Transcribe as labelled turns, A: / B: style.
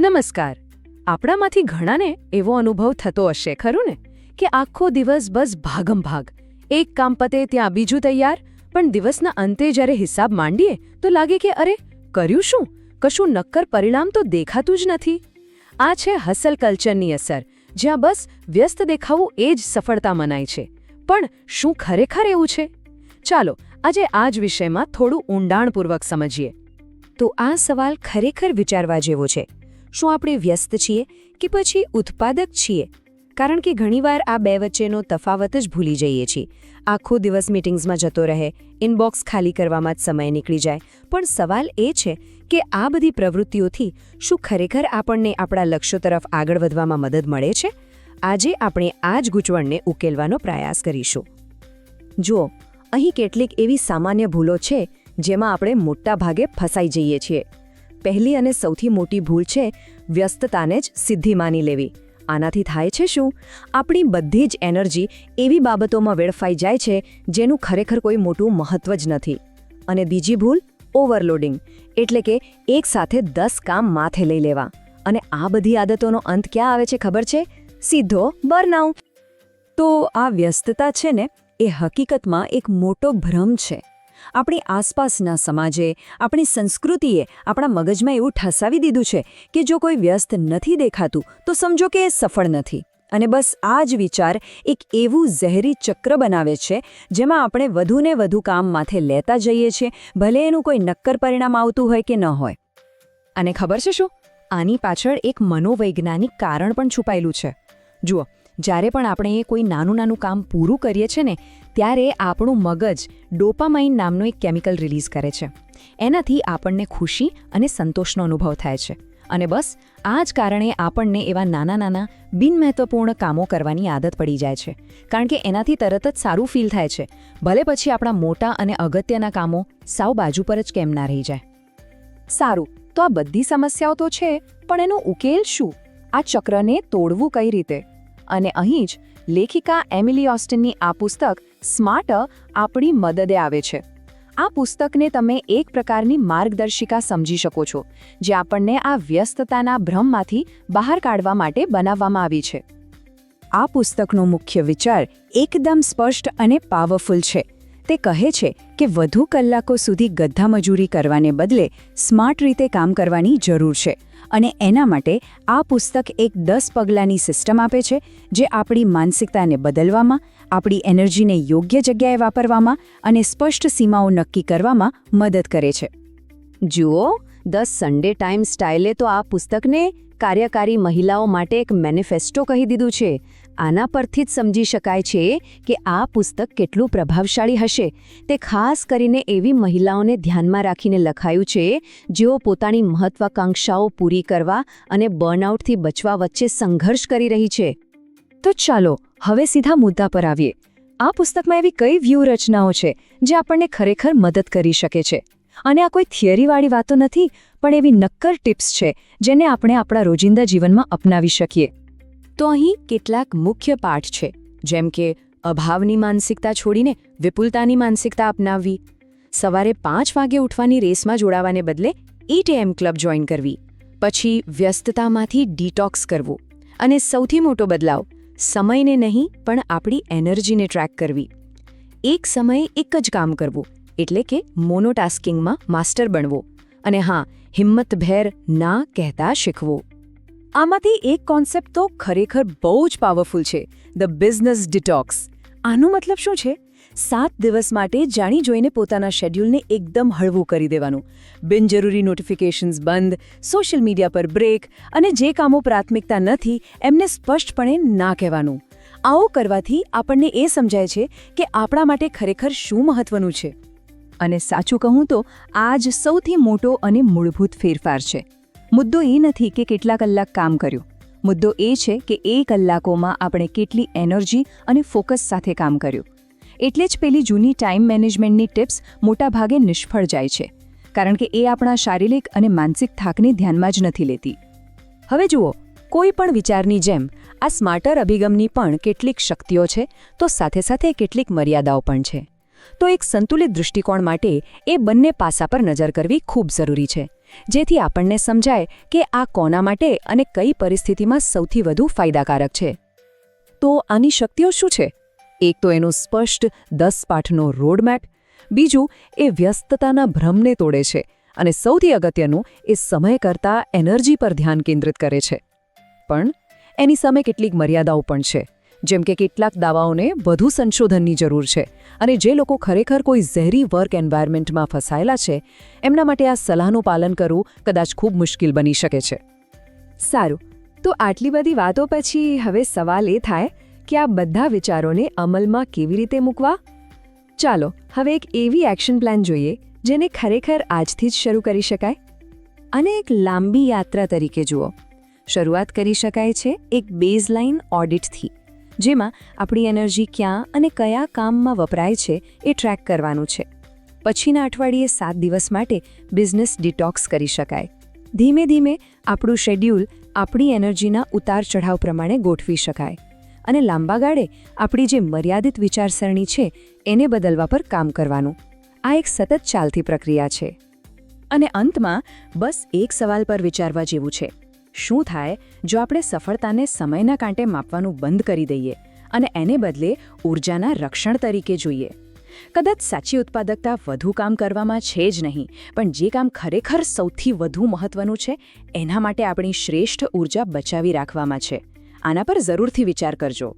A: નમસ્કાર. આપણામાંથી ઘણાને એવો અનુભવ થતો હશે, ખરું ને? કે આખો દિવસ બસ ભાગમ ભાગ. એક કામ પતે ત્યાં બીજું તૈયાર, પણ દિવસના અંતે જ્યારે હિસાબ માંડીએ, તો લાગે કે અરે, કર્યું શું? કશું નક્કર પરિણામ તો દેખાતું જ નથી. આ છે હસલ કલ્ચરની અસર, જ્યાં બસ વ્યસ્ત દેખાવું એ જ સફળતા મનાય છે. પણ શું ખરેખર એવું છે? ચાલો, આજે આ જ વિષયમાં થોડું ઊંડાણપૂર્વક સમજીએ.
B: તો આ સવાલ ખરેખર વિચારવા જેવો છે. શું આપણે વ્યસ્ત છીએ કે પછી ઉત્પાદક છીએ? કારણ કે ઘણીવાર આ બે વચ્ચેનો તફાવત જ ભૂલી જઈએ છીએ. આખો દિવસ મીટિંગ્સમાં જતો રહે, ઇનબોક્સ ખાલી કરવામાં જ સમય નીકળી જાય. પણ સવાલ એ છે કે આ બધી પ્રવૃત્તિઓથી શું ખરેખર આપણને આપણા લક્ષ્યો તરફ આગળ વધવામાં મદદ મળે છે? આજે આપણે આ જ ગૂંચવણને ઉકેલવાનો પ્રયાસ કરીશું. જુઓ, અહીં કેટલીક એવી સામાન્ય ભૂલો છે જેમાં આપણે મોટા ભાગે ફસાઈ જઈએ છીએ. પહેલી અને સૌથી મોટી ભૂલ છે વ્યસ્તતાને જ સિદ્ધિ માની લેવી. આનાથી થાય છે શું? આપણી બધી જ એનર્જી એવી બાબતોમાં વેડફાઈ જાય છે જેનું ખરેખર કોઈ મોટું મહત્વ જ નથી. અને બીજી ભૂલ, ઓવરલોડિંગ, એટલે કે એક સાથે દસ કામ માથે લઈ લેવા. અને આ બધી આદતોનો અંત ક્યાં આવે છે ખબર છે? સીધો બર્નાઉ તો આ વ્યસ્તતા છે ને, એ હકીકતમાં એક મોટો ભ્રમ છે. આપણી આસપાસના સમાજે, આપણી સંસ્કૃતિએ આપણા મગજમાં એવું ઠસાવી દીધું છે કે જો કોઈ વ્યસ્ત નથી દેખાતું, તો સમજો કે એ સફળ નથી. અને બસ આ જ વિચાર એક એવું ઝહેરી ચક્ર બનાવે છે, જેમાં આપણે વધુને વધુ કામ માથે લેતા જઈએ છીએ, ભલે એનું કોઈ નક્કર પરિણામ આવતું હોય કે ન હોય. અને ખબર છે શું? આની પાછળ એક મનોવૈજ્ઞાનિક કારણ પણ છુપાયેલું છે. જુઓ જ્યારે પણ આપણે એ કોઈ નાનું નાનું કામ પૂરું કરીએ છીએ ને, ત્યારે આપણું મગજ ડોપામાઇન નામનું એક કેમિકલ રિલીઝ કરે છે. એનાથી આપણને ખુશી અને સંતોષનો અનુભવ થાય છે. અને બસ, આ જ કારણે આપણને એવા નાના નાના બિનમહત્વપૂર્ણ કામો કરવાની આદત પડી જાય છે. કારણ કે એનાથી તરત જ સારું ફીલ થાય છે. ભલે પછી આપણા મોટા અને અગત્યના કામો સાવ બાજુ પર જ કેમ ના રહી જાય. સારું, તો આ બધી સમસ્યાઓ તો છે, પણ એનો ઉકેલ શું? આ ચક્રને તોડવું કઈ રીતે? અને અહીં જ લેખિકા એમિલી ઓસ્ટિનની આ પુસ્તક સ્માર્ટ આપણી મદદે આવે છે. આ પુસ્તકને તમે એક પ્રકારની માર્ગદર્શિકા સમજી શકો છો, જે આપણને આ વ્યસ્તતાના ભ્રમમાંથી બહાર કાઢવા માટે બનાવવામાં આવી છે. આ પુસ્તકનો મુખ્ય વિચાર એકદમ સ્પષ્ટ અને પાવરફુલ છે. તે કહે છે કે વધુ કલાકો સુધી ગધા મજૂરી કરવાને બદલે સ્માર્ટ રીતે કામ કરવાની જરૂર છે અને એના માટે આ પુસ્તક એક દસ પગલાંની સિસ્ટમ આપે છે જે આપણી માનસિકતાને બદલવામાં, આપણી એનર્જીને યોગ્ય જગ્યાએ વાપરવામાં અને સ્પષ્ટ સીમાઓ નક્કી કરવામાં મદદ કરે છે. જુઓ, ધ સન્ડે ટાઈમ સ્ટાઇલે તો આ પુસ્તકને કાર્યકારી મહિલાઓ માટે એક મેનિફેસ્ટો કહી દીધું છે. આના પરથી જ સમજી શકાય છે કે આ પુસ્તક કેટલું પ્રભાવશાળી હશે. તે ખાસ કરીને એવી મહિલાઓને ધ્યાનમાં રાખીને લખાયું છે, જેઓ પોતાની મહત્વાકાંક્ષાઓ પૂરી કરવા અને બર્નઆઉટથી બચવા વચ્ચે સંઘર્ષ કરી રહી છે. તો ચાલો, હવે સીધા મુદ્દા પર આવીએ. આ પુસ્તકમાં એવી કઈ વ્યૂહરચનાઓ છે, જે આપણને ખરેખર મદદ કરી શકે છે? અને આ કોઈ થિયરીવાળી વાતો નથી, પણ એવી નક્કર ટિપ્સ છે, જેને આપણે આપણા રોજિંદા જીવનમાં અપનાવી શકીએ. તો અહીં કેટલાક મુખ્ય પાઠ છે, જેમ કે અભાવની માનસિકતા છોડીને વિપુલતાની માનસિકતા અપનાવવી. સવારે પાંચ વાગે ઉઠવાની રેસમાં જોડાવાને બદલે એમ ક્લબ જોઈન કરવી. પછી વ્યસ્તતામાંથી ડિટોક્સ કરવું. અને સૌથી મોટો બદલાવ, સમયને નહીં, પણ આપણી એનર્જીને ટ્રેક કરવી. એક સમયે એક જ કામ કરવું, એટલે કે મોનોટાસ્કિંગમાં માસ્ટર બનવો. અને હા, હિંમતભેર ના કહેતા શીખવો. આમાંથી એક કોન્સેપ્ટ તો ખરેખર બહુ જ પાવરફુલ છે ધ બિઝનેસ ડિટોક્સ આનો મતલબ શું છે? સાત દિવસ માટે જાણી જોઈને પોતાના શેડ્યુલને એકદમ હળવું કરી દેવાનું. બિનજરૂરી નોટિફિકેશન્સ બંધ સોશિયલ મીડિયા પર બ્રેક અને જે કામો પ્રાથમિકતા નથી, એમને સ્પષ્ટપણે ના કહેવાનું. આવું કરવાથી આપણને એ સમજાય છે કે આપણા માટે ખરેખર શું મહત્વનું છે. અને સાચું કહું તો, આ જ સૌથી મોટો અને મૂળભૂત ફેરફાર છે. મુદ્દો એ નથી કે કેટલા કલાક કામ કર્યું. મુદ્દો એ છે કે એ કલાકોમાં આપણે કેટલી એનર્જી અને ફોકસ સાથે કામ કર્યું. એટલે જ પેલી જૂની ટાઈમ મેનેજમેન્ટની ટિપ્સ મોટાભાગે નિષ્ફળ જાય છે. કારણ કે એ આપણા શારીરિક અને માનસિક થાકને ધ્યાનમાં જ નથી લેતી. હવે જુઓ, કોઈ પણ વિચારની જેમ, આ સ્માર્ટર અભિગમની પણ કેટલીક શક્તિઓ છે, તો સાથે સાથે કેટલીક મર્યાદાઓ પણ છે. તો એક સંતુલિત દૃષ્ટિકોણ માટે એ બંને પાસા પર નજર કરવી ખૂબ જરૂરી છે. જેથી આપણને સમજાય કે આ કોના માટે અને કઈ પરિસ્થિતિમાં સૌથી વધુ ફાયદાકારક છે. તો આની શક્તિઓ શું છે? એક તો એનો સ્પષ્ટ દસ પાઠનો રોડમેપ બીજું એ વ્યસ્તતાના ભ્રમને તોડે છે અને સૌથી અગત્યનું એ સમય કરતાં એનર્જી પર ધ્યાન કેન્દ્રિત કરે છે. પણ એની સામે કેટલીક મર્યાદાઓ પણ છે. જેમ કે કેટલાક દાવાઓને વધુ સંશોધનની જરૂર છે. અને જે લોકો ખરેખર કોઈ ઝેરી વર્ક એન્વાયરમેન્ટમાં ફસાયેલા છે, એમના માટે આ સલાહનું પાલન કરવું કદાચ ખૂબ મુશ્કેલ બની શકે છે. સારું, તો આટલી બધી વાતો પછી હવે સવાલ એ થાય કે આ બધા વિચારોને અમલમાં કેવી રીતે મૂકવા? ચાલો, હવે એક એવી એક્શન પ્લાન જોઈએ, જેને ખરેખર આજથી જ શરૂ કરી શકાય. અને એક લાંબી યાત્રા તરીકે જુઓ. શરૂઆત કરી શકાય છે એક બેઝલાઇન ઓડિટથી. જેમાં આપણી એનર્જી ક્યાં અને કયા કામમાં વપરાય છે એ ટ્રેક કરવાનું છે. પછીના અઠવાડિયે સાત દિવસ માટે બિઝનેસ ડિટોક્સ કરી શકાય. ધીમે ધીમે આપણું શેડ્યુલ આપણી એનર્જીના ઉતાર ચઢાવ પ્રમાણે ગોઠવી શકાય. અને લાંબા ગાળે આપણી જે મર્યાદિત વિચારસરણી છે એને બદલવા પર કામ કરવાનું. આ એક સતત ચાલતી પ્રક્રિયા છે. અને અંતમાં બસ એક સવાલ પર વિચારવા જેવું છે. શું થાય? જો આપણે સફળતાને સમયના કાંટે માપવાનું બંધ કરી દઈએ અને એને બદલે ઉર્જાના રક્ષણ તરીકે જોઈએ. કદાચ સાચી ઉત્પાદકતા વધુ કામ કરવામાં છે જ નહીં, પણ જે કામ ખરેખર સૌથી વધુ મહત્વનું છે, એના માટે આપણી શ્રેષ્ઠ ઊર્જા બચાવી રાખવામાં છે. આના પર જરૂરથી વિચાર કરજો.